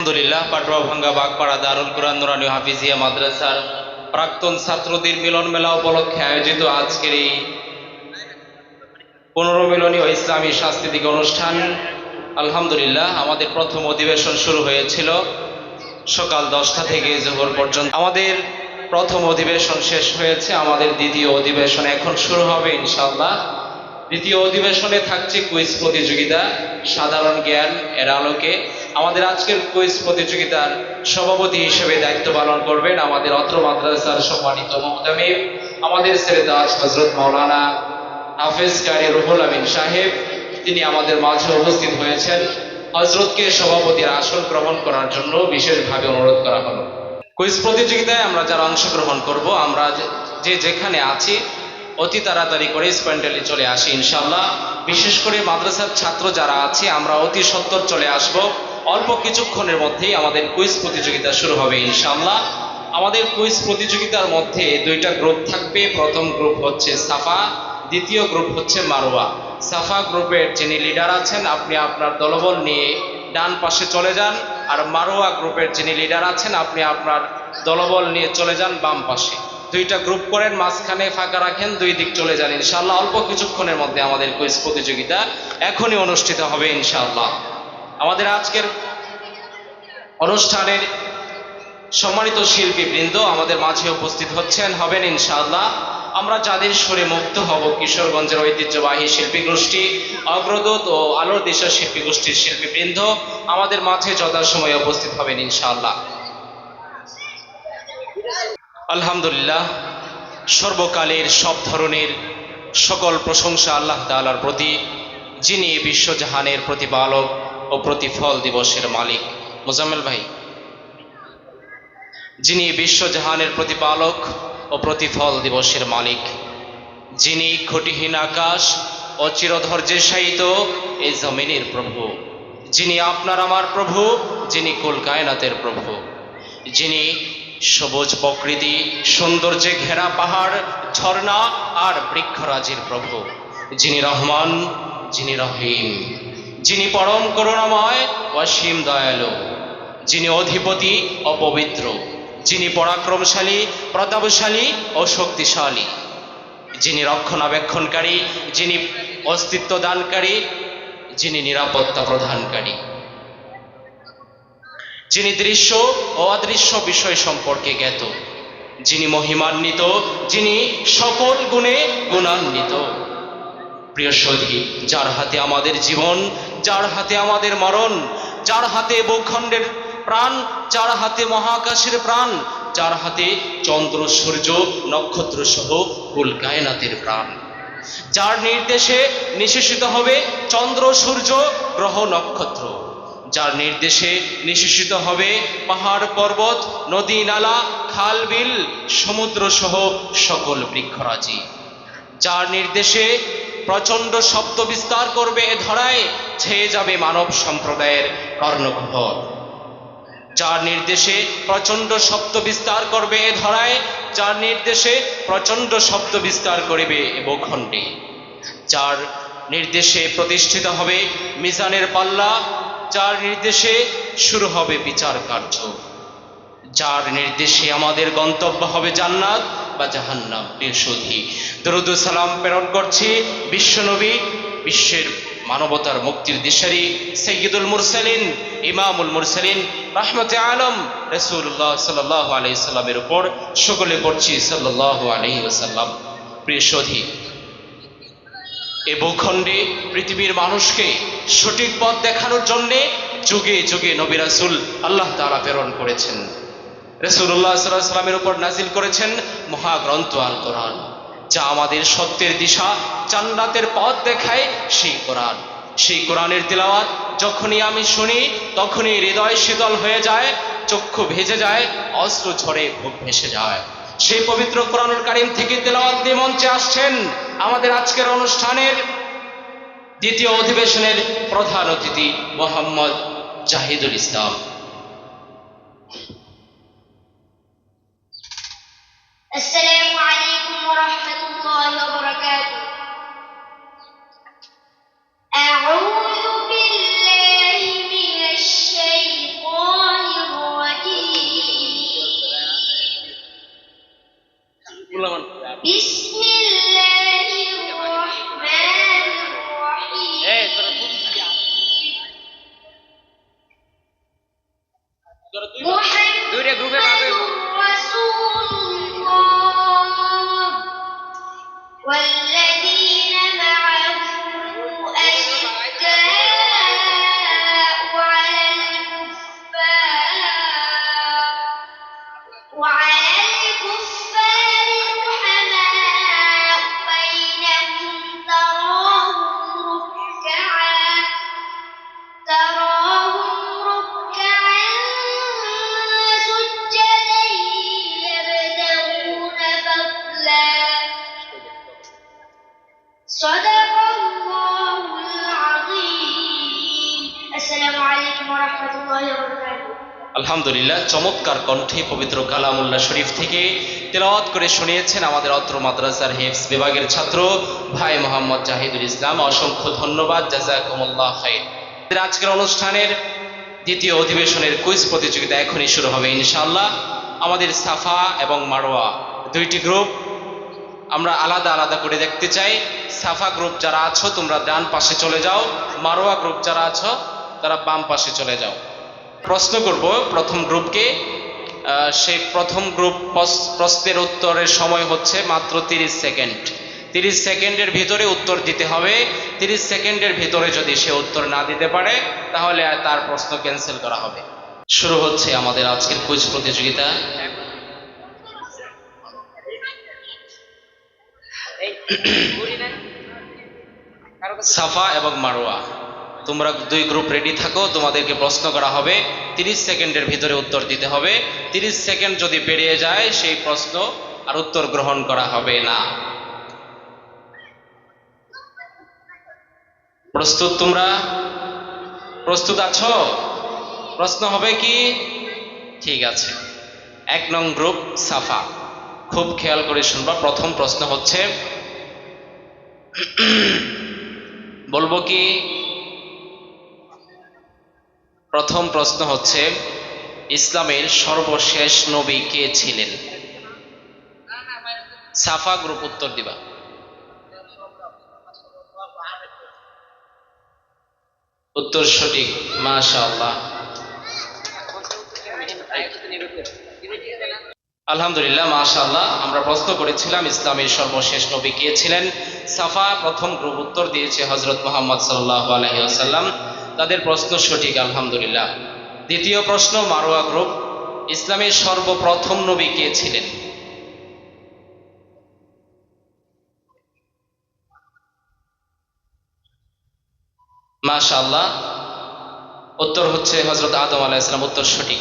আলহামদুলিল্লাহ, পাটুয়া ভাঙ্গা বাগপাড়া দারুল কুরআন নুরানি হাফিজিয়া মাদ্রাসার প্রাক্তন ছাত্রদের মিলন মেলা উপলক্ষে আয়োজিত আজকের এই পনেরো মিলনীয় ইসলামী সাংস্কৃতিক অনুষ্ঠান। আলহামদুলিল্লাহ, আমাদের প্রথম অধিবেশন শুরু হয়েছিল সকাল দশটা থেকে জোহর পর্যন্ত। আমাদের প্রথম অধিবেশন শেষ হয়েছে, আমাদের দ্বিতীয় অধিবেশন এখন শুরু হবে ইনশাআল্লাহ। দ্বিতীয় অধিবেশনে থাকছে কুইজ প্রতিযোগিতা, সাধারণ জ্ঞান এর আলোকে। আমাদের আজকের কুইজ প্রতিযোগিতার সভাপতি হিসেবে দায়িত্ব পালন করবেন আমাদের অত্র মাদ্রাসার সম্মানিত মহতামিম, আমাদের সেরেদাস হজরত মাওলানা হাফেজ কারি রুহুল আমিন সাহেব, তিনি আমাদের মাঝে উপস্থিত হয়েছেন। হজরতকে সভাপতির আসন গ্রহণ করার জন্য বিশেষভাবে অনুরোধ করা হলো। কুইজ প্রতিযোগিতায় আমরা যারা অংশগ্রহণ করব, আমরা যে- যে যেখানে আছি, অতি তাড়াতাড়ি করে স্প্যান্ডেলে চলে আসি ইনশাল্লাহ বিশেষ করে মাদ্রাসার ছাত্র যারা আছে, আমরা অতি সত্তর চলে আসব। অল্প কিছুক্ষণের মধ্যেই আমাদের কুইজ প্রতিযোগিতা শুরু হবে ইনশাল্লাহ আমাদের কুইজ প্রতিযোগিতার মধ্যে দুইটা গ্রুপ থাকবে। প্রথম গ্রুপ হচ্ছে সাফা, দ্বিতীয় গ্রুপ হচ্ছে মারোয়া। সাফা গ্রুপের যিনি লিডার আছেন, আপনি আপনার দলবল নিয়ে ডান পাশে চলে যান, আর মারোয়া গ্রুপের যিনি লিডার আছেন, আপনি আপনার দলবল নিয়ে চলে যান বাম পাশে। দুইটা গ্রুপ করেন, মাঝখানে ফাঁকা রাখেন, দুই দিক চলে যান, ইনশাআল্লাহ। অল্প কিছুক্ষণের মধ্যে আমাদের কুইজ প্রতিযোগিতা এখনই অনুষ্ঠিত হবে, ইনশাআল্লাহ। আমাদের আজকের অনুষ্ঠানের সম্মানিত শিল্পী বৃন্দ আমাদের মাঝে উপস্থিত হচ্ছেন, হবেন ইনশাআল্লাহ। আমরা যাদের সুরে মুক্ত হব, কিশোরগঞ্জের ঐতিহ্যবাহী শিল্পী গোষ্ঠী অগ্রদূত ও আলোর দেশের শিল্পী গোষ্ঠীর শিল্পী বৃন্দ আমাদের মাঝে যথাসময়ে উপস্থিত হবেন ইনশাআল্লাহ। আলহামদুলিল্লাহ, সর্বকালের সব ধরনের সকল প্রশংসা আল্লাহ তাআলার প্রতি, যিনি বিশ্বজাহানের প্রতিপালক ও প্রতিফল দিবসের মালিক। মোজাম্মেল ভাই, যিনি বিশ্বজাহানের প্রতিপালক ও প্রতিফল দিবসের মালিক, যিনি খুঁটিহীন আকাশ ও চিরধৈর্যের সাহিত এই জমিনের প্রভু, যিনি আপনার আমার প্রভু, যিনি কুল কায়নাতের প্রভু, যিনি সবুজ প্রকৃতি, সৌন্দর্যে ঘেরা পাহাড়, ঝর্ণা আর বৃক্ষরাজির প্রভু, যিনি রহমান, যিনি রহিম। যিনি পরম করুণাময় অসীম দয়ালু, যিনি অধিপতি ও পবিত্র, যিনি পরাক্রমশালী, প্রতাপশালী ও শক্তিশালী, যিনি রক্ষণাবেক্ষণকারী, যিনি অস্তিত্ব দানকারী, যিনি নিরাপত্তা প্রদানকারী, যিনি দৃশ্য ও অদৃশ্য বিষয় সম্পর্কে জ্ঞাত, যিনি মহিমান্বিত, যিনি সকল গুণে গুণান্বিত। প্রিয় সধী যার হাতে আমাদের জীবন যার হাতে আমাদের মরণ, যার হাতে ভূখণ্ডের প্রাণ, যার হাতে মহাকাশের প্রাণ, যার হাতে চন্দ্র, সূর্য, নক্ষত্র সহ কুল কায়নাতের প্রাণ। যার নির্দেশে নিঃশেষিত হবে চন্দ্র, সূর্য, গ্রহ, নক্ষত্র। যার নির্দেশে নিঃশেষিত হবে পাহাড়, পর্বত, নদী, নালা, খাল, বিল, সমুদ্র সহ সকল বৃক্ষরাজি। যার নির্দেশে প্রচণ্ড শব্দ বিস্তার করবে এ ধরায় ছেয়ে যাবে মানব সম্প্রদায়ের কর্ণঘর যার নির্দেশে প্রচণ্ড শব্দ বিস্তার করবে এ ধরায়, যার নির্দেশে প্রচণ্ড শব্দ বিস্তার করিবে এ ভূখণ্ডে। যার নির্দেশে প্রতিষ্ঠিত হবে মিজানের পাল্লা, যার নির্দেশে শুরু হবে বিচার কার্য। যার নির্দেশে আমাদের গন্তব্য হবে জান্নাত বা জাহান্নাম। প্রিয় সধি দরুদ সালাম প্রেরণ করছি বিশ্বনবী, বিশ্বের মানবতার মুক্তির দিশারি সৈয়দুল মুরসালিন, ইমামুল মুরসালিন, রাহমতে আলম রসুল্লাহ সাল্লাহ আলি সাল্লামের উপর সকলে পড়ছি সাল্লাহ আলহি ওসাল্লাম প্রিয় সধি এ ভূখণ্ডে পৃথিবীর মানুষকে সঠিক পথ দেখানোর জন্যে যুগে যুগে নবী রাসূল আল্লাহ তাআলা প্রেরণ করেছেন। রসুল্লাহ সাল্লামের উপর নাজিল করেছেন মহাগ্রন্থ আল কোরআন যা আমাদের সত্যের দিশা জান্নাতের পথ দেখায় সেই কোরআন। সেই কোরআনের তিলাওয়াত যখনই আমি শুনি, তখনই হৃদয় শীতল হয়ে যায়, চক্ষু ভেজে যায়, অস্ত্র ঝরে বুক ভেসে যায়। সেই পবিত্র কোরআনুল কারিম থেকে তেলাওয়াত দিয়ে মঞ্চে আসছেন আমাদের আজকের অনুষ্ঠানের দ্বিতীয় অধিবেশনের প্রধান অতিথি মোহাম্মদ জাহিদুল ইসলাম। السلام عليكم ورحمة الله وبركاته. أعوذ আলহামদুলিল্লাহ, চমৎকার কণ্ঠে পবিত্র কালামুল্লাহ শরীফ থেকে তেলাওয়াত করে শুনিয়েছেন আমাদের অত্র মাদ্রাসার হেফস বিভাগের ছাত্র ভাই মোহাম্মদ জাহিদুল ইসলাম। অসংখ্য ধন্যবাদ, জাজাকুমুল্লাহ খাইর। আজকের অনুষ্ঠানের দ্বিতীয় অধিবেশনের কুইজ প্রতিযোগিতা এখনই শুরু হবে ইনশাআল্লাহ। আমাদের সাফা এবং মারোয়া দুইটি গ্রুপ, আমরা আলাদা আলাদা করে দেখতে চাই। সাফা গ্রুপ যারা আছো, তোমরা ডান পাশে চলে যাও। মারোয়া গ্রুপ যারা আছো, তারা বাম পাশে চলে যাও। প্রশ্ন করব প্রথম গ্রুপকে। সেই প্রথম গ্রুপ প্রশ্নের উত্তরের সময় হচ্ছে মাত্র তিরিশ সেকেন্ড। তিরিশ সেকেন্ডের ভিতরে উত্তর দিতে হবে। তিরিশ সেকেন্ডের ভিতরে যদি সে উত্তর না দিতে পারে তাহলে তার প্রশ্ন ক্যান্সেল করা হবে। শুরু হচ্ছে আমাদের আজকের কুইজ প্রতিযোগিতা। সাফা এবং মারোয়া। তোমরা দুই গ্রুপ রেডি থাকো, তোমাদেরকে প্রশ্ন করা হবে। তিরিশ সেকেন্ডের ভিতরে উত্তর দিতে হবে। তিরিশ সেকেন্ড যদি পেরিয়ে যায়, সেই প্রশ্ন আর উত্তর গ্রহণ করা হবে না। প্রস্তুত তোমরা? প্রস্তুত আছো? প্রশ্ন হবে কি? ঠিক আছে। এক নং গ্রুপ সাফা। খুব খেয়াল করে শুনবা, প্রথম প্রশ্ন হচ্ছে, বলব কি? প্রথম প্রশ্ন হচ্ছে, ইসলামের সর্বশেষ নবী কে ছিলেন? সাফা গ্রুপ উত্তর দিবা। উত্তর সঠিক, মাশাআল্লাহ। আলহামদুলিল্লাহ, মাশাআল্লাহ। আমরা প্রশ্ন করেছিলাম, ইসলামের সর্বশেষ নবী কে ছিলেন? সাফা প্রথম গ্রুপ উত্তর দিয়েছে হজরত মোহাম্মদ সাল্লাহ আলহিহাসাল্লাম তাদের প্রশ্ন সঠিক, আলহামদুলিল্লাহ। দ্বিতীয় প্রশ্ন, মারোয়া গ্রুপ। ইসলামের সর্বপ্রথম নবী কে ছিলেন? মাশাআল্লাহ। উত্তর হচ্ছে হজরত আদম আলাইসালাম উত্তর সঠিক।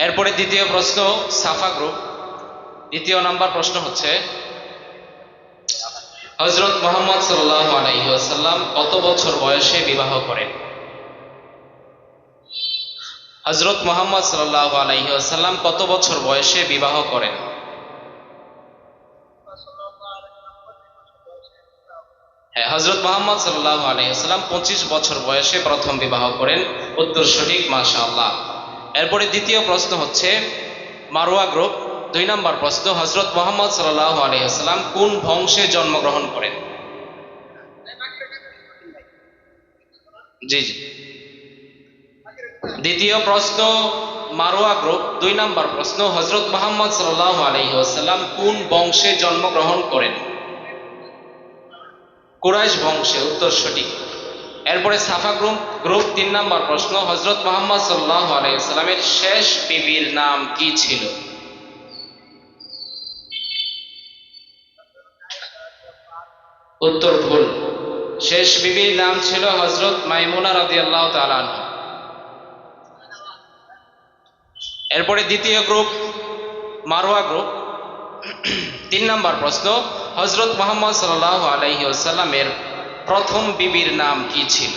এরপরে দ্বিতীয় প্রশ্ন, সাফা গ্রুপ। দ্বিতীয় নাম্বার প্রশ্ন হচ্ছে হজরত মোহাম্মদ সাল্লাহ আলাইসাল্লাম কত বছর বয়সে বিবাহ করেন? হজরত মোহাম্মদ সাল্লাহ আলাইসাল্লাম কত বছর বয়সে বিবাহ করেন? হ্যাঁ হজরত মোহাম্মদ সাল্লাহ আলাইসাল্লাম পঁচিশ বছর বয়সে প্রথম বিবাহ করেন। উত্তর সঠিক মাশা আল্লাহ এরপরে দ্বিতীয় প্রশ্ন হচ্ছে, মারোয়া গ্রুপ, দুই নম্বর প্রশ্ন হজরত মোহাম্মদ সাল্লাহ আলাইসাল্লাম কোন বংশে জন্মগ্রহণ করেন? জি জি। দ্বিতীয় প্রশ্ন, মারোয়া গ্রুপ। দুই নম্বর প্রশ্ন হজরত মোহাম্মদ সাল্লাহ আলাইসাল্লাম কোন বংশে জন্মগ্রহণ করেন? কুরাইশ বংশে, উত্তর সঠিক। এরপরে সাফা গ্রুপ গ্রুপ তিন নম্বর প্রশ্ন হজরত মোহাম্মদ সাল্লাহ আলাইসাল্লামের শেষ বিবির নাম কি ছিল? উত্তর ভুল। শেষ বিবির নাম ছিল হজরত মাইমুনা রাজি আল্লাহ তালান এরপরে দ্বিতীয় গ্রুপ, মারোয়া গ্রুপ। তিন নম্বর প্রশ্ন হজরত মোহাম্মদ সাল্লাহ আলাইহি আসাল্লামের প্রথম বিবির নাম কি ছিল?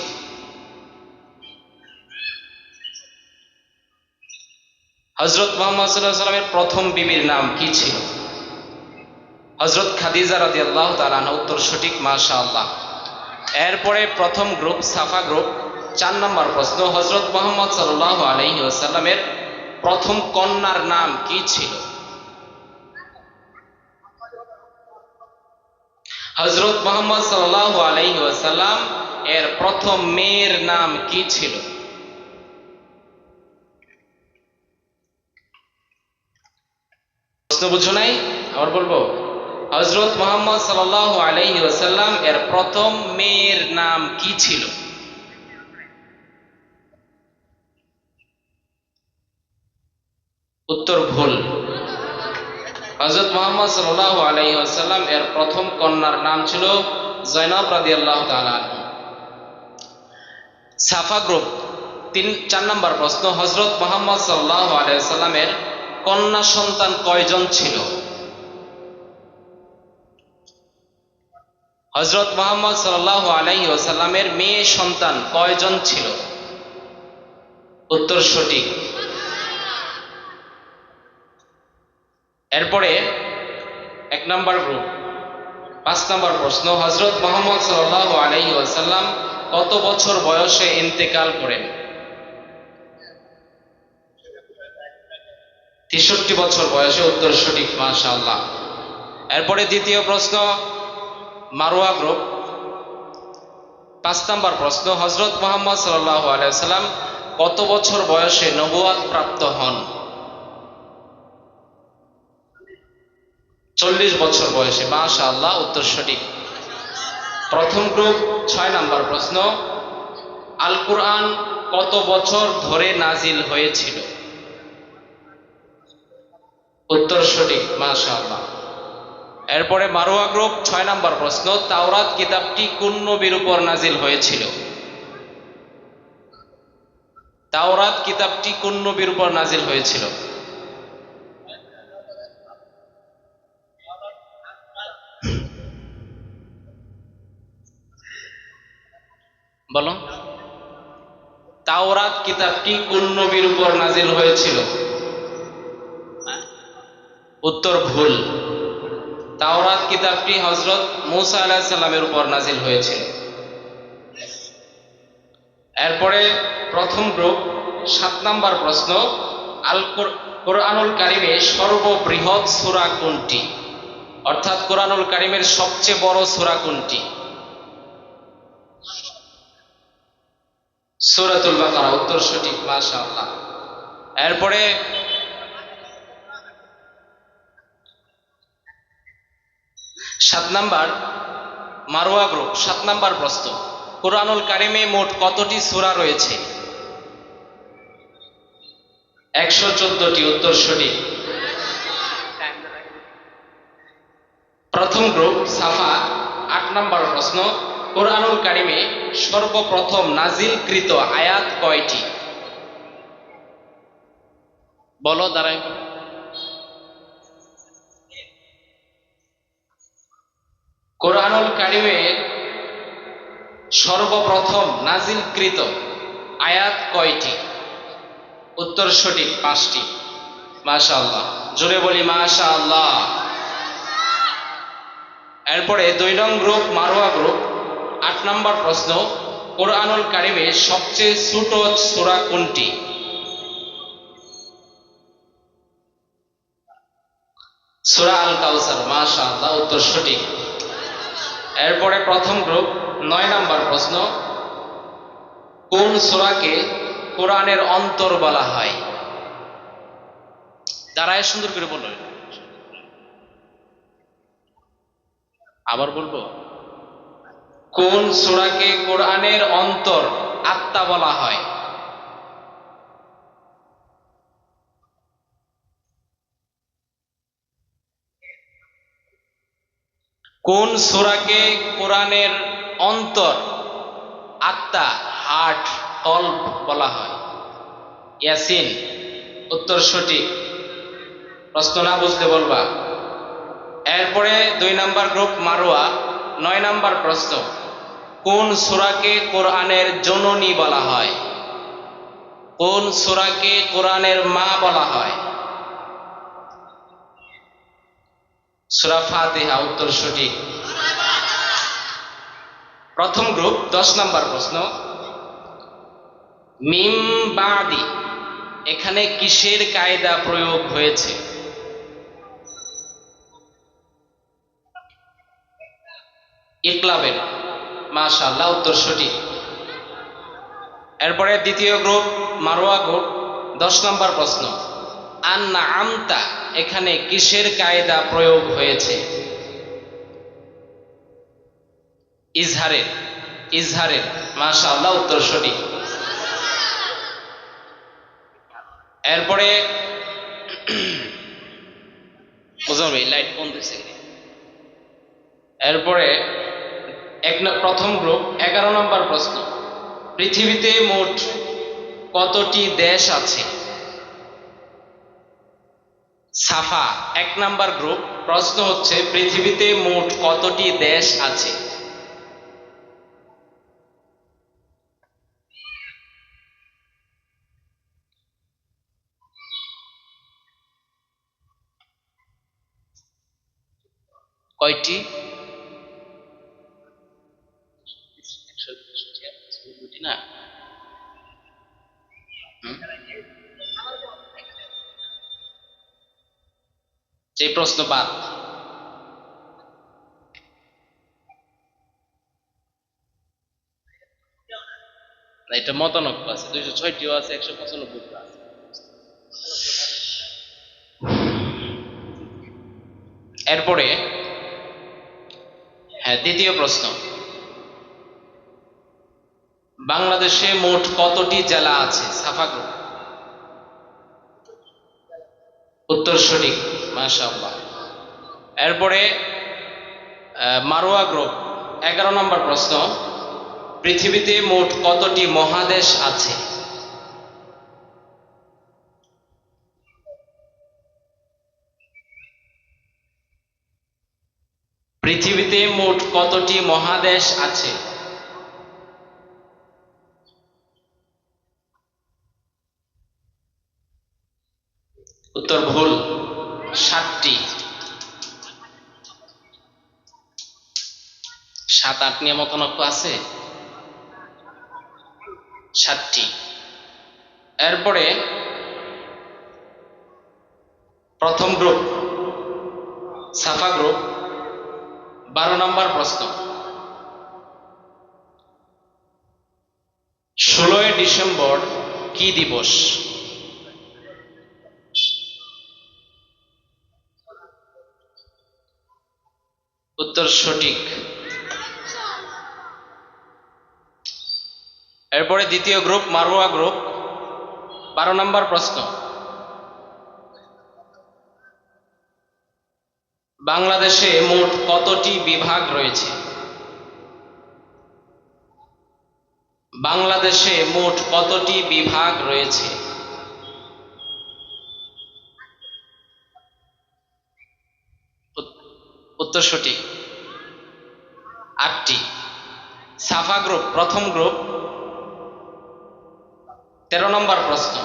হজরত মোহাম্মদ সাল্লাহ সাল্লামের প্রথম বিবির নাম কি ছিল? হজরত খাদিজা রাদি আল্লাহ তালান উত্তর সঠিক মাশা আল্লাহ এরপরে প্রথম গ্রুপ, সাফা গ্রুপ। চার নম্বর প্রশ্ন হজরত মোহাম্মদ সাল্লাহ আলহি আসাল্লামের প্রথম কন্যার নাম কি ছিল? হজরত মোহাম্মদ সাল্লাহ আলহি ওয়াসাল্লাম, এর প্রথম মেয়ের নাম কি ছিল? প্রশ্ন বুঝো নাই? আবার বলব। হজরত মোহাম্মদ সাল্লাহ আলহি ওয়াসাল্লাম, এর প্রথম মেয়ের নাম কি ছিল? উত্তর ভুল। হজরত মোহাম্মদ সাল্লাহ এর প্রথম কন্যার নাম ছিল রাদিয়াল্লাহু তাআলা সাফা গ্রুপ, তিন, চার নম্বর প্রশ্ন হজরত মোহাম্মদ সাল্লাহ আলাইসাল্লামের কন্যা সন্তান কয়জন ছিল? হজরত মোহাম্মদ সাল্লাহ আলাইহি মেয়ে সন্তান কয়জন ছিল? উত্তর সঠিক। এরপরে এক নম্বর গ্রুপ। পাঁচ নম্বর প্রশ্ন হজরত মোহাম্মদ সাল্লাহ আলাইহি ওয়াসাল্লাম কত বছর বয়সে ইন্তেকাল করেন? তেষট্টি বছর বয়সে উত্তর সঠিক, মাশাআল্লাহ। এরপরে দ্বিতীয় প্রশ্ন মারোয়া গ্রুপ। পাঁচ নম্বর প্রশ্ন হজরত মোহাম্মদ সাল্লাহ আলাইসাল্লাম কত বছর বয়সে নবুয়াদ প্রাপ্ত হন? চল্লিশ বছর বয়সে মাশা আল্লাহ উত্তর সঠিক। প্রথম গ্রুপ, ছয় নাম্বার প্রশ্ন আল কুরআন কত বছর ধরে নাজিল হয়েছিল? উত্তর সঠিক মাশা আল্লাহ এরপরে মারোয়া গ্রুপ, ছয় নাম্বার প্রশ্ন, তাওরাত কিতাবটি কোন নবীর উপর নাজিল হয়েছিল? তাওরাত কিতাবটি কোন নবীর উপর নাজিল হয়েছিল? বলো। তাওরাত কিতাবটি কোন নবীর উপর নাজিল হয়েছিল? হ্যাঁ? উত্তর ভুল। তাওরাত কিতাবটি হজরত মুসা আলাহিসাল্লামের উপর নাজিল হয়েছিল? এরপরে প্রথম গ্রুপ, সাত নাম্বার প্রশ্ন, আল কোর- কোরআনুল কারিমে সর্ববৃহৎ সূরা কোনটি? অর্থাৎ কোরআনুল কারিমের সবচেয়ে বড় সূরা কোনটি? সূরাতুল বাকারা, উত্তর সঠিক, মাশাআল্লাহ। এরপরে সাত নাম্বার মারোয়া গ্রুপ, সাত নাম্বার প্রশ্ন। কোরআনুল কারিমে মোট কতটি সূরা রয়েছে? একশো চোদ্দটি, উত্তর সঠিক। প্রথম গ্রুপ, সাফা, আট নাম্বার প্রশ্ন। কোরআনুল কারিমে সর্বপ্রথম নাজিলকৃত আয়াত কয়টি? বলো দাঁড়াই কোরআনুল কারিমে সর্বপ্রথম নাজিলকৃত আয়াত কয়টি? উত্তর সঠিক পাঁচটি। মাশা আল্লাহ জোরে বলি মাশা আল্লাহ এরপরে দুই নং গ্রুপ মারোয়া গ্রুপ। আট নম্বর প্রশ্ন, কোরআনুল কারিমে সবচেয়ে ছোট সূরা কোনটি? সূরা আল কাউসার মাশা আল্লাহ উত্তর সঠিক। এরপরে প্রথম গ্রুপ, নয় নম্বর প্রশ্ন, কোন সূরাকে কোরআনের অন্তর বলা হয়? দাঁড়ায় সুন্দর করে বলল আবার বলব? কোন সূরাকে কোরআনের অন্তর আত্মা বলা হয়? কোন সূরাকে কোরআনের অন্তর আত্মা হার্ট কল্প বলা হয়? ইয়াসিন, উত্তর সঠিক। প্রশ্ন না বুঝতে বলবা। এরপরে দুই নাম্বার গ্রুপ মারোয়া, নয় নাম্বার প্রশ্ন। কোন সুরাকে কোরআনের জননী বলা হয়? কোন সূরাকে কোরআনের মা বলা হয়? সূরা ফাতিহা, উত্তর সঠিক। প্রথম গ্রুপ, দশ নম্বর প্রশ্ন। মিম বাদি, এখানে কিসের কায়দা প্রয়োগ হয়েছে? ইকলাবের। মাশাআল্লাহ উত্তর সঠিক এরপরে দ্বিতীয় গ্রুপ, মারোয়া গ্রুপ, দশ নম্বর প্রশ্ন। আন্না আমতা, এখানে কিসের কায়দা প্রয়োগ হয়েছে? ইজহারের ইজহারের মাশা আল্লাহ উত্তর সঠিক এরপরে বুঝলাম লাইট কোন দিছে এরপরে এক প্রথম গ্রুপ, এগারো নম্বর প্রশ্ন। পৃথিবীতে মোট কতটি দেশ আছে? সাফা, এক নাম্বার গ্রুপ, প্রশ্ন হচ্ছে, পৃথিবীতে মোট কতটি দেশ আছে? কয়টি? না? যে প্রশ্ন বাদ। এটা মতানব্য আছে। দুইশো ছয়টিও আছে, একশো পঁচানব্বই আছে। এরপরে হ্যাঁ দ্বিতীয় প্রশ্ন। বাংলাদেশে মোট কতটি জেলা আছে? সাফা উত্তর সঠিক মাশাআল্লাহ। এরপরে মারোয়া গ্রুপ, এগারো নম্বর প্রশ্ন। পৃথিবীতে মোট কতটি মহাদেশ আছে? পৃথিবীতে মোট কতটি মহাদেশ আছে? উত্তর ভুল, সাতটি। সাত আট নিয়ে মতনক্য আছে? সাতটি। এরপরে প্রথম গ্রুপ, সাফা গ্রুপ, বারো নম্বর প্রশ্ন। ষোলোই ডিসেম্বর কি দিবস? উত্তর সঠিক। এরপরে দ্বিতীয় গ্রুপ মারোয়া গ্রুপ। বারো নম্বর প্রশ্ন। বাংলাদেশে মোট কতটি বিভাগ রয়েছে? বাংলাদেশে মোট কতটি বিভাগ রয়েছে? উত্তর সঠিক আটটি। সাফা গ্রুপ, প্রথম গ্রুপ। তেরো নম্বর প্রশ্ন।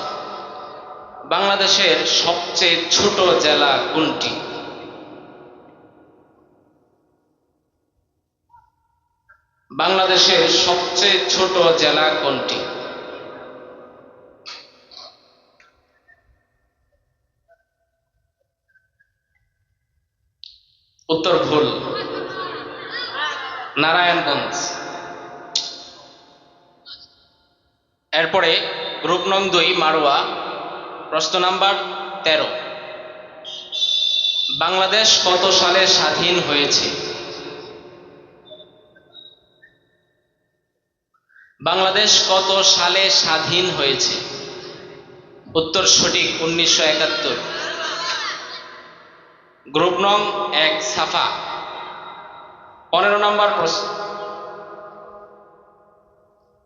বাংলাদেশের সবচেয়ে ছোট জেলা কোনটি? বাংলাদেশের সবচেয়ে ছোট জেলা কোনটি? উত্তর ভুল। নারায়ণগঞ্জ। এরপরে গ্রুপ নং দুই মারোয়া, প্রশ্ন নাম্বার তেরো। বাংলাদেশ কত সালে স্বাধীন হয়েছে? বাংলাদেশ কত সালে স্বাধীন হয়েছে? উত্তর সঠিক উনিশশো একাত্তর। গ্রুপ নং এক, সাফা। পনেরো নম্বর প্রশ্ন।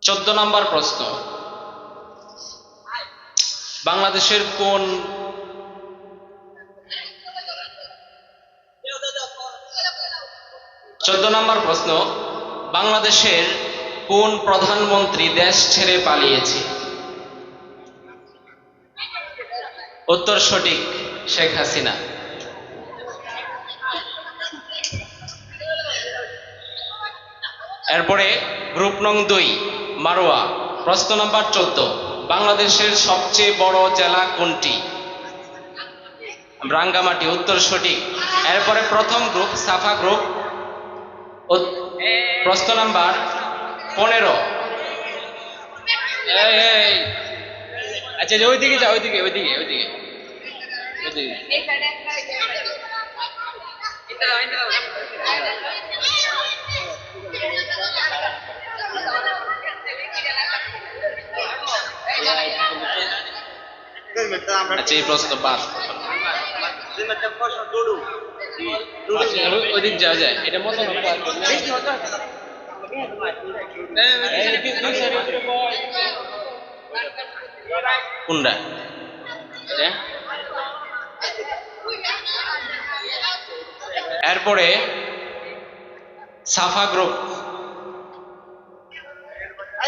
চোদ্দ নম্বর প্রশ্ন। বাংলাদেশের কোন চোদ্দ নম্বর প্রশ্ন, বাংলাদেশের কোন প্রধানমন্ত্রী দেশ ছেড়ে পালিয়েছে? উত্তর সঠিক, শেখ হাসিনা। এরপরে গ্রুপ নং দুই মারোয়া প্রশ্ন নাম্বার চোদ্দ বাংলাদেশের সবচেয়ে বড় জেলা কোনটি? রাঙ্গামাটি উত্তর সঠিক। এরপরে প্রথম গ্রুপ সাফা গ্রুপ। প্রশ্ন নাম্বার পনেরো। এই, এই। আচ্ছা যে ওইদিকে যা ওইদিকে ওইদিকে ওইদিকে এই সাইডে একটা এটা দাও এটা দাও আচ্ছা এই প্রশ্ন বাদ ওইদিক যাওয়া যায়। এটা মতো কোনটা? এরপরে সাফা গ্রুপ।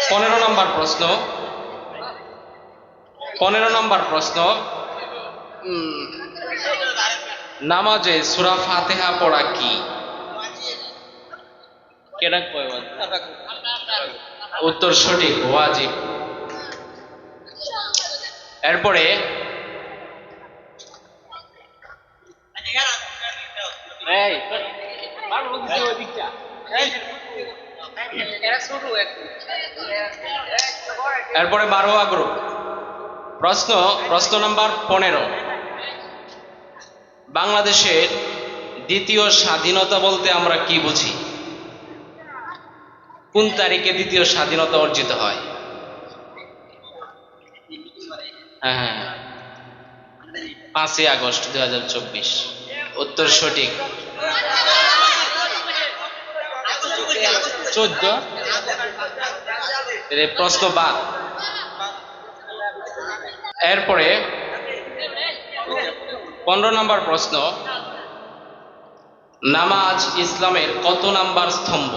পনেরো নম্বর প্রশ্ন। পনেরো নম্বর প্রশ্ন। নামাজে সুরা ফাতেহা পড়া কি? কেডা কয় উত্তর সঠিক ওয়াজিব। এরপরে এরপরে বারোয়া গ্রুপ প্রশ্ন প্রশ্ন নাম্বার পনেরো। বাংলাদেশের দ্বিতীয় স্বাধীনতা বলতে আমরা কি বুঝি? কোন তারিখে দ্বিতীয় স্বাধীনতা অর্জিত হয়? হ্যাঁ হ্যাঁ হ্যাঁ। পাঁচই আগস্ট দুই হাজার চব্বিশ। উত্তর সঠিক। চোদ্দ? প্রশ্ন বাদ। এরপরে পনেরো নম্বর প্রশ্ন। নামাজ ইসলামের কত নাম্বার স্তম্ভ?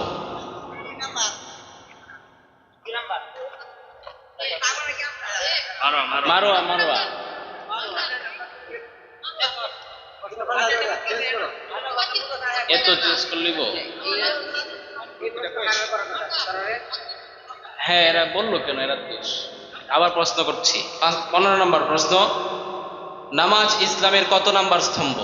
এত করলিব হ্যাঁ এরা বলল কেন? এরা দোষ। আবার প্রশ্ন করছি। পনেরো নম্বর প্রশ্ন নামাজ ইসলামের কত নাম্বার স্তম্ভ?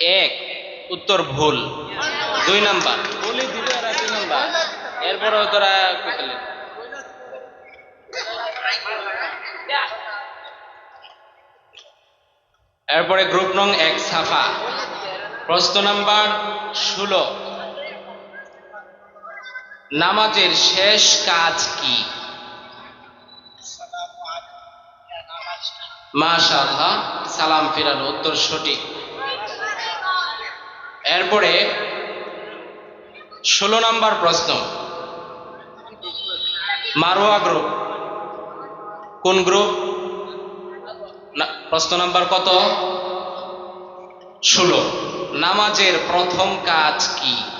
এক উত্তর ভুল। দুই নাম্বার। এরপরেও তোরা। এরপরে গ্রুপ নং এক সাফা। প্রশ্ন নাম্বার ষোলো। নামাজের শেষ কাজ কি? মাশাআল্লাহ, সালাম ফিরানো উত্তর সঠিক। এরপরে ষোলো নাম্বার প্রশ্ন। মারোয়া গ্রুপ কোন গ্রুপ প্রশ্ন নাম্বার কত? ষোলো। নামাজের প্রথম কাজ কি?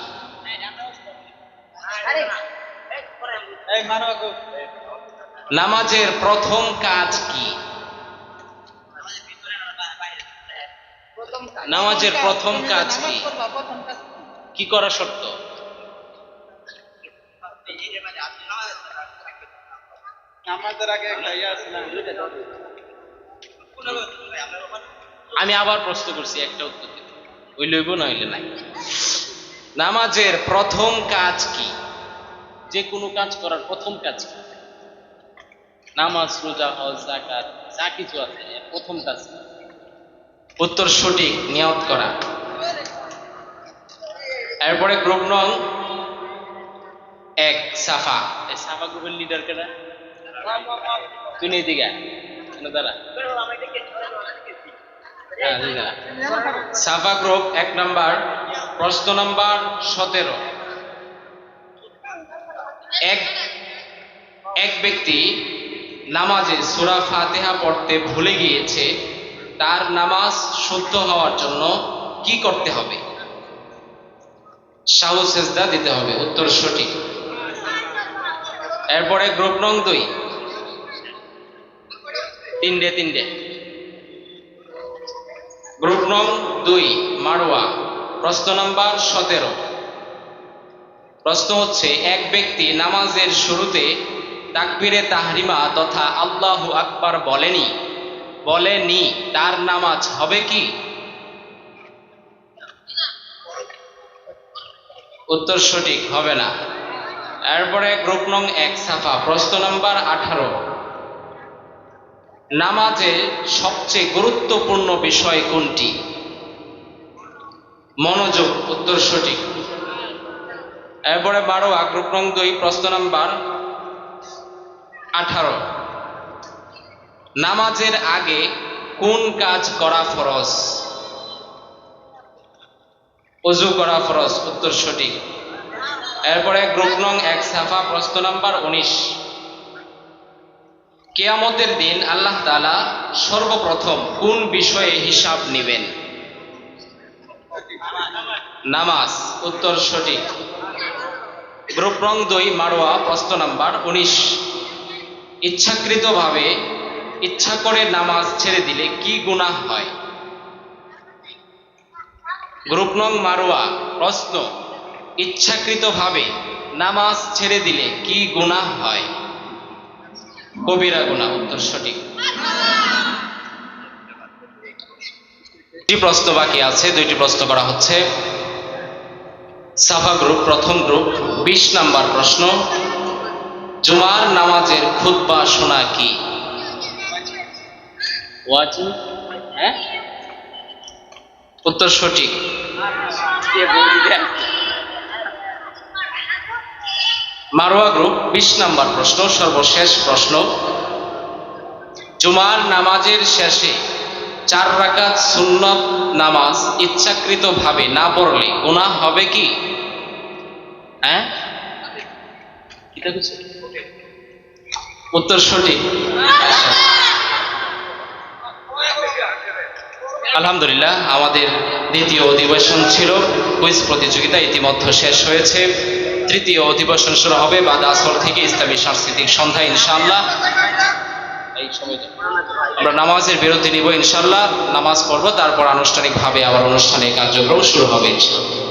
নামাজের প্রথম কাজ কি? নামাজের প্রথম কাজ কি? কি করা শর্ত? আমি আবার প্রশ্ন করছি একটা উত্তর দিতে। ওই লইব না হইলে নাই। নামাজের প্রথম কাজ কি? যে কোনো কাজ করার প্রথম কাজ নামাজ, রোজা, হজ জাকাত যা কিছু আছে প্রথম কাজ উত্তর সঠিক, নিয়ত করা। এরপরে গ্রুপ নং এক, সাফা। এই সাফা গ্রুপের লিডার কেনা তুই নেই দিকে দাঁড়া। হ্যাঁ। সাফা গ্রুপ এক নাম্বার, প্রশ্ন নাম্বার সতেরো। এক এক ব্যক্তি নামাজে সুরা ফাতেহা পড়তে ভুলে গিয়েছে, তার নামাজ শুদ্ধ হওয়ার জন্য কি করতে হবে? সাহু, সেজদা দিতে হবে, উত্তর সঠিক। এরপরে গ্রুপ নং দুই। তিনটে তিনটে। গ্রুপ নং দুই মারোয়া প্রশ্ন নাম্বার সতেরো। প্রশ্ন হচ্ছে, এক ব্যক্তি নামাজের শুরুতে তাকবিরে তাহরিমা তথা আল্লাহু আকবার বলেনি? বলেনি, তার নামাজ হবে কি? উত্তর সঠিক, হবে না। এরপরে গ্রুপ নং এক সাফা, প্রশ্ন নাম্বার আঠারো। নামাজে সবচেয়ে গুরুত্বপূর্ণ বিষয় কোনটি? মনোযোগ, উত্তর সঠিক। এরপরে বারো গ্রুপ নং দুই, প্রশ্ন নাম্বার আঠারো। নামাজের আগে কোন কাজ করা ফরজ? অজু করা ফরজ, উত্তর সঠিক। এরপরে গ্রুপ নং এক, সাফা, প্রশ্ন নাম্বার উনিশ। কেয়ামতের দিন আল্লাহ তাআলা সর্বপ্রথম কোন বিষয়ে হিসাব নেবেন? নামাজ, উত্তর সঠিক। গ্রুপ নং দুই মারোয়া প্রশ্ন নাম্বার উনিশ। ইচ্ছাকৃতভাবে ইচ্ছা করে নামাজ ছেড়ে দিলে কি গুনাহ হয়? গ্রুপ নং মারোয়া প্রশ্ন, ইচ্ছাকৃতভাবে নামাজ ছেড়ে দিলে কি গুনাহ হয়? কবিরা গুনাহ উত্তর সঠিক। দুটি প্রশ্ন বাকি আছে, দুইটি প্রশ্ন করা হচ্ছে। সাফা গ্রুপ প্রথম গ্রুপ বিশ নাম্বার প্রশ্ন জুমার নামাজের খুতবা শোনা কি? হ্যাঁ? উত্তর সঠিক। মারোয়া গ্রুপ বিশ নাম্বার প্রশ্ন সর্বশেষ প্রশ্ন জুমার নামাজের শেষে চার রাকাত সুন্নত নামাজ ইচ্ছাকৃতভাবে না পড়লে গুনাহ হবে কি? হ্যাঁ? উত্তর সঠিক। আলহামদুলিল্লাহ, আমাদের দ্বিতীয় অধিবেশন ছিল। কুইজ প্রতিযোগিতা ইতিমধ্যে শেষ হয়েছে। তৃতীয় অধিবেশন শুরু হবে বাদ আসর থেকে ইসলামী সাংস্কৃতিক সন্ধ্যা সময়টা। আমরা নামাজের বিরতি নিব, ইনশাআল্লাহ। নামাজ পড়ব, তারপর আনুষ্ঠানিকভাবে আবার অনুষ্ঠানের কার্যক্রম শুরু হবে, ইনশাআল্লাহ।